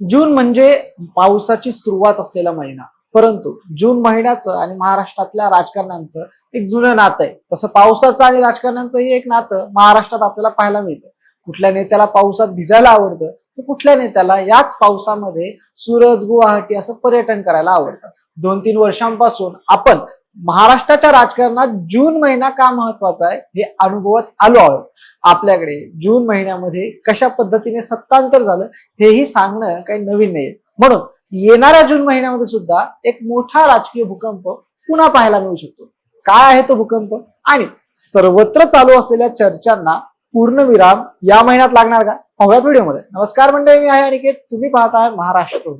जून म्हणजे पावसाची सुरुवात असलेला महिना. परंतु जून महिन्याचं आणि महाराष्ट्रातल्या राजकारण्यांचं एक जुनं नातं आहे. तसं पावसाचं आणि राजकारण्यांचंही एक नातं महाराष्ट्रात आपल्याला पाहायला मिळतं. कुठल्या नेत्याला पावसात भिजायला आवडतं तर कुठल्या नेत्याला याच पावसामध्ये सुरत गुवाहाटी असं पर्यटन करायला आवडतं. दोन तीन वर्षांपासून आपण महाराष्ट्राच्या राजकारणात जून महिना का महत्त्वाचा आहे हे अनुभवत आलो आहोत. आपल्याकडे जून महिन्यामध्ये कशा पद्धतीने सत्तांतर झालं हेही सांगणं काही नवीन नाही म्हणून येणाऱ्या जून महिन्यामध्ये सुद्धा एक मोठा राजकीय भूकंप पुन्हा पाहायला मिळू शकतो. काय आहे तो भूकंप? आणि सर्वत्र चालू असलेल्या चर्चांना पूर्णविराम या महिन्यात लागणार का? पाहुयात व्हिडिओमध्ये. नमस्कार मंडळी मी आहे अनिकेत. तुम्ही पाहत आहात महाराष्ट्र.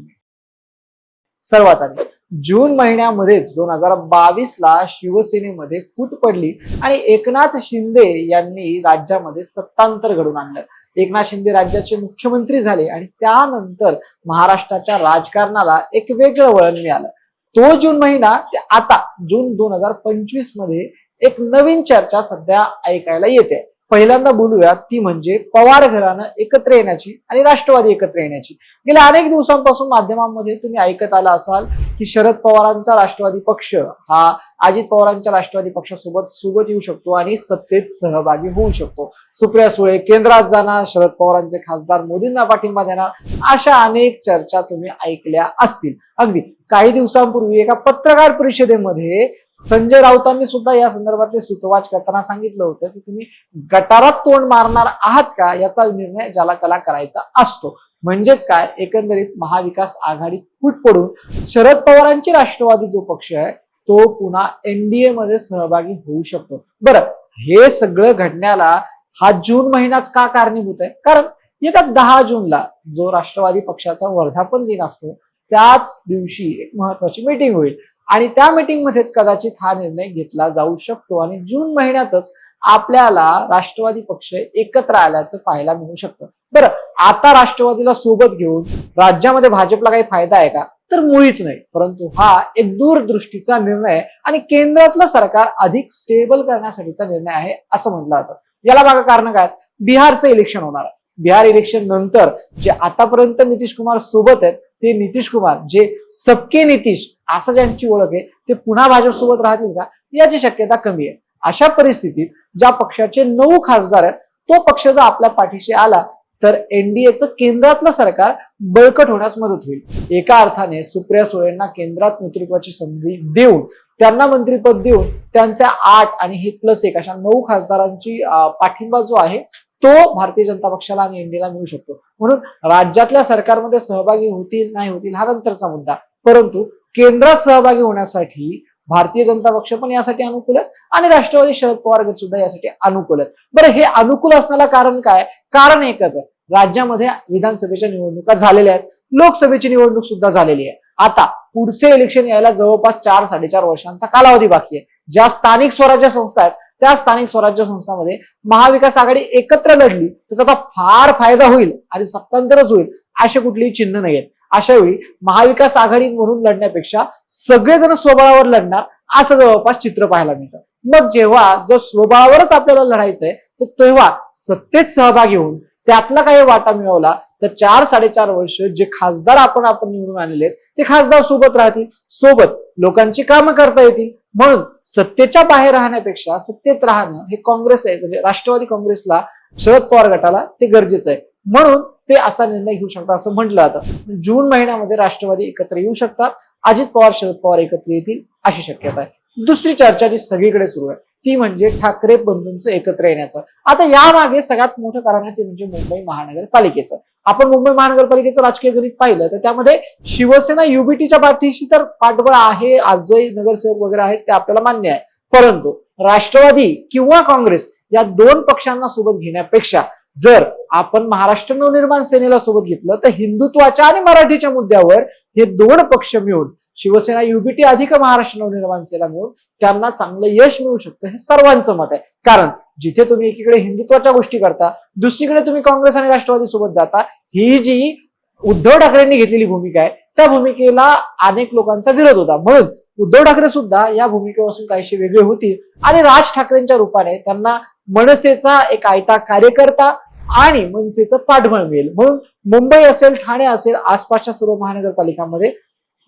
सर्वात आधी जून महिन्यामध्येच दोन हजार बावीस ला शिवसेनेमध्ये फूट पडली आणि एकनाथ शिंदे यांनी राज्यामध्ये सत्तांतर घडून आणलं. एकनाथ शिंदे राज्याचे मुख्यमंत्री झाले आणि त्यानंतर महाराष्ट्राच्या राजकारणाला एक वेगळं वळण मिळालं. तो जून महिना ते आता जून दोन हजार पंचवीसमध्ये एक नवीन चर्चा सध्या ऐकायला येते. पहिल्यांदा बोलूया ती म्हणजे पवार घराणं एकत्र येण्याची आणि राष्ट्रवादी एकत्र येण्याची. गेल्या अनेक दिवसांपासून माध्यमांमध्ये तुम्ही ऐकत आला असाल की शरद पवारांचा राष्ट्रवादी पक्ष हा अजित पवारांच्या राष्ट्रवादी पक्षासोबत सोबत येऊ शकतो आणि सत्तेत सहभागी होऊ शकतो. सुप्रिया सुळे केंद्रात जाणार शरद पवारांचे खासदार मोदींना पाठिंबा देणार अशा अनेक चर्चा तुम्ही ऐकल्या असतील. अगदी काही दिवसांपूर्वी एका पत्रकार परिषदेमध्ये संजय राऊतांनी सुद्धा या संदर्भातले सुतवाच करताना सांगितलं होतं की तुम्ही गटारात तोंड मारणार आहात का याचा निर्णय ज्याला त्याला करायचा असतो. म्हणजेच काय? एकंदरीत महाविकास आघाडी फूट पडून शरद पवारांची राष्ट्रवादी जो पक्ष आहे तो पुन्हा एनडीए मध्ये सहभागी होऊ शकतो. बरं हे सगळं घडण्याला हा जून महिनाच का कारणीभूत आहे? कारण येत्या दहा जूनला जो राष्ट्रवादी पक्षाचा वर्धापन दिन असतो त्याच दिवशी एक महत्वाची मीटिंग होईल. आणि त्या मीटिंग मध्येच कदाचित हा निर्णय घेतला जाऊ शकतो. आणि जून महिन्यातच आपल्याला राष्ट्रवादी पक्ष एकत्र आल्याचं पाहायला मिळू शकतं. बरं आता राष्ट्रवादीला सोबत घेऊन राज्यामध्ये भाजपला काही फायदा आहे का? तर मुळीच नाही. परंतु हा एक दूरदृष्टीचा निर्णय आहे आणि केंद्रातलं सरकार अधिक स्टेबल करण्यासाठीचा निर्णय आहे असं म्हटलं जातं. याला मागं कारण काय? बिहारचं इलेक्शन होणार आहे. बिहार इलेक्शन नंतर जे आतापर्यंत नितीश कुमार सोबत आहेत ते नितीश कुमार जे सबके नितीश असं ज्यांची ओळख आहे ते पुन्हा भाजप सोबत राहतील का? याची शक्यता कमी आहे. अशा परिस्थितीत ज्या पक्षाचे नऊ खासदार आहेत तो पक्ष जर आपल्या पाठीशी आला तर एनडीएचं केंद्रातलं सरकार बळकट होण्यास मदत होईल. एका अर्थाने सुप्रिया सुळेंना केंद्रात नेतृत्वाची संधी देऊन त्यांना मंत्रीपद देऊन त्यांच्या आठ आणि हे प्लस एक अशा नऊ खासदारांची पाठिंबा जो आहे तो भारतीय जनता पक्षाला आणि एनडीला मिळू शकतो. म्हणून राज्यातल्या सरकारमध्ये सहभागी होतील नाही होतील हा नंतरचा मुद्दा. परंतु केंद्रात सहभागी होण्यासाठी भारतीय जनता पक्ष पण यासाठी अनुकूल आहेत आणि राष्ट्रवादी शरद पवार गट सुद्धा यासाठी अनुकूल आहेत. बरं हे अनुकूल असण्याला कारण काय? कारण एकच आहे. राज्यामध्ये विधानसभेच्या निवडणुका झालेल्या आहेत. लोकसभेची निवडणूक सुद्धा झालेली आहे. आता पुढचे इलेक्शन यायला जवळपास चार साडेचार वर्षांचा कालावधी बाकी आहे. ज्या स्थानिक स्वराज्य संस्था आहेत त्या स्थानिक स्वराज्य संस्थामध्ये महाविकास आघाडी एकत्र लढली तर त्याचा फार फायदा होईल आणि सत्तांतरच होईल असे कुठलीही चिन्ह नाही आहेत अशा वेळी महाविकास आघाडी म्हणून लढण्यापेक्षा सगळेजण स्वबळावर लढणार असं जवळपास चित्र पाहायला मिळतं. मग जेव्हा जर स्वबळावरच आपल्याला लढायचंय तर तेव्हा सत्तेत सहभागी होऊन त्यातला काही वाटा मिळवला तर चार साडेचार वर्ष जे खासदार आपण आपण निवडून आणलेले ते खासदार सोबत राहतील. सोबत लोकांची कामं करता येतील. म्हणून सत्तेच्या बाहेर राहण्यापेक्षा सत्तेत राहणं हे काँग्रेस आहे म्हणजे राष्ट्रवादी काँग्रेसला शरद पवार गटाला ते गरजेचं आहे. म्हणून ते असा निर्णय घेऊ शकतात असं म्हटलं जातं. म्हणजे जून महिन्यामध्ये राष्ट्रवादी एकत्र येऊ शकतात. अजित पवार शरद पवार एकत्र येतील अशी शक्यता आहे. दुसरी चर्चा जी सगळीकडे सुरू आहे ती म्हणजे ठाकरे बंधूंचं एकत्र येण्याचं. आता यामागे सगळ्यात मोठं कारण आहे ते म्हणजे मुंबई महानगरपालिकेचं. आपण मुंबई महानगरपालिकेचं राजकीय गणित पाहिलं तर त्यामध्ये शिवसेना युबीटीच्या पाठीशी तर पाठबळ आहे आजही नगरसेवक वगैरे आहेत ते आपल्याला मान्य आहे. परंतु राष्ट्रवादी किंवा काँग्रेस या दोन पक्षांना सोबत घेण्यापेक्षा जर आपण महाराष्ट्र नवनिर्माण सेनेला सोबत घेतलं तर हिंदुत्वाच्या आणि मराठीच्या मुद्द्यावर हे दोन पक्ष मिळून शिवसेना युबीटी अधिक महाराष्ट्र नवनिर्माण सेना मिळून त्यांना चांगलं यश मिळू शकतं हे सर्वांचं मत आहे. कारण जिथे तुम्ही एकीकडे हिंदुत्वाच्या गोष्टी करता दुसरीकडे तुम्ही काँग्रेस आणि राष्ट्रवादी सोबत जाता ही जी उद्धव ठाकरेंनी घेतलेली भूमिका आहे त्या भूमिकेला अनेक लोकांचा विरोध होता. म्हणून उद्धव ठाकरे सुद्धा या भूमिकेपासून काहीशी वेगळे होतील आणि राज ठाकरेंच्या रूपाने त्यांना मनसेचा एक आयता कार्यकर्ता आणि मनसेचं पाठबळ मिळेल. म्हणून मुंबई असेल ठाणे असेल आसपासच्या सर्व महानगरपालिकांमध्ये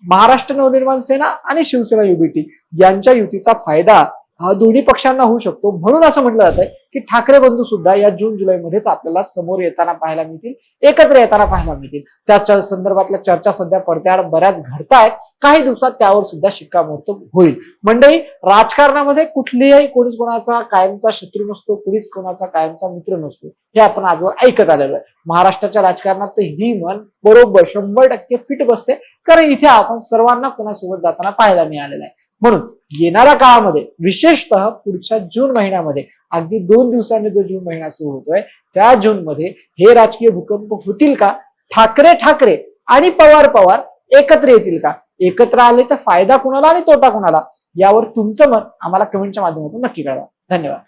महाराष्ट्र नवनिर्माण सेना आणि शिवसेना युबीटी यांच्या युतीचा फायदा हा दोन्ही पक्षांना होऊ शकतो. म्हणून असं म्हटलं जात आहे की ठाकरे बंधू सुद्धा या जून जुलैमध्येच आपल्याला समोर येताना पाहायला मिळतील एकत्र येताना पाहायला मिळतील. त्याच्या संदर्भातल्या चर्चा सध्या पडत्याआड बऱ्याच घडतायत. काही दिवसात त्यावर सुद्धा शिक्कामोर्तब होईल. मंडळी राजकारणामध्ये कुठलीही कोणीच कोणाचा कायमचा शत्रू नसतो कुणीच कोणाचा कायमचा मित्र नसतो. हे आपण आजवर ऐकत आलेलो आहे. महाराष्ट्राच्या राजकारणात ही मन बरोबर शंभर टक्के फिट बसते. कारण इथे आपण सर्वांना कोणासोबत जाताना पाहायला मिळालेलं आहे. म्हणून येणाऱ्या काळामध्ये विशेषतः पुढच्या जून महिन्यामध्ये अगदी दोन दिवसांनी जो जून महिना सुरू होतोय त्या जून मध्ये हे राजकीय भूकंप होतील का? ठाकरे ठाकरे आणि पवार पवार एकत्र येतील का? एकत्र आले तर फायदा कुणाला आणि तोटा कुणाला? यावर तुमचं मत आम्हाला कमेंटच्या माध्यमातून नक्की कळवा. धन्यवाद.